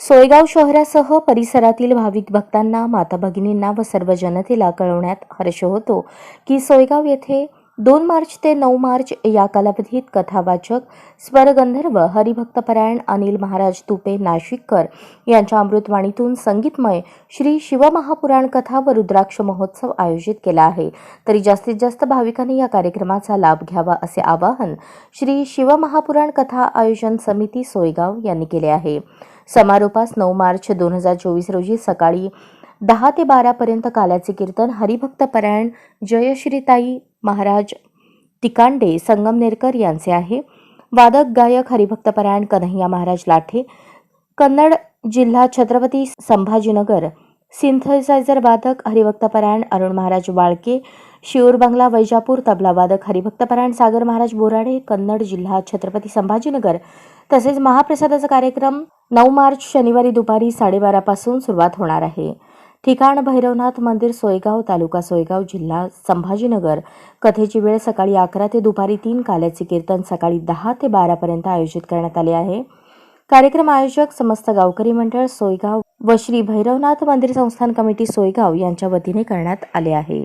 सोयगाव शहरासह परिसरातील भाविक भक्तांना माता भगिनींना व सर्व जनतेला कळवण्यात हर्ष होतो की सोयगाव येथे दोन मार्च ते नऊ मार्च या कालावधीत कथावाचक स्वरगंधर्व हरिभक्तपरायण अनिल महाराज तुपे नाशिककर यांच्या अमृतवाणीतून संगीतमय श्री शिवमहापुराण कथा व रुद्राक्ष महोत्सव आयोजित केला आहे. तरी जास्तीत जास्त भाविकांनी या कार्यक्रमाचा लाभ घ्यावा असे आवाहन श्री शिवमहापुराण कथा आयोजन समिती सोयगाव यांनी केले आहे. समारोपास नऊ मार्च दोन हजार चोवीस रोजी सकाळी दहा ते बारापर्यंत काल्याचे कीर्तन हरिभक्तपरायण जयश्रीताई महाराज तिकांडे संगमनेरकर यांचे आहे. वादक गायक हरिभक्तपरायण कन्हैया महाराज लाठे कन्नड जिल्हा छत्रपती संभाजीनगर सिंथसायझर वादक हरिभक्तपरायण अरुण महाराज वाळके शिऊर बंगला वैजापूर तबला वादक हरिभक्तपरायण सागर महाराज बोराडे कन्नड जिल्हा छत्रपती संभाजीनगर. तसेच महाप्रसादाचा कार्यक्रम नऊ मार्च शनिवारी दुपारी साडेबारापासून सुरुवात होणार आहे. ठिकाण भैरवनाथ मंदिर सोयगाव तालुका सोयगाव जिल्हा संभाजीनगर. कथेची वेळ सकाळी अकरा ते दुपारी तीन काल्याचे कीर्तन सकाळी दहा ते बारापर्यंत आयोजित करण्यात आले आहे. कार्यक्रम आयोजक समस्त गावकरी मंडळ सोयगाव व श्री भैरवनाथ मंदिर संस्थान कमिटी सोयगाव यांच्या वतीने करण्यात आले आहे.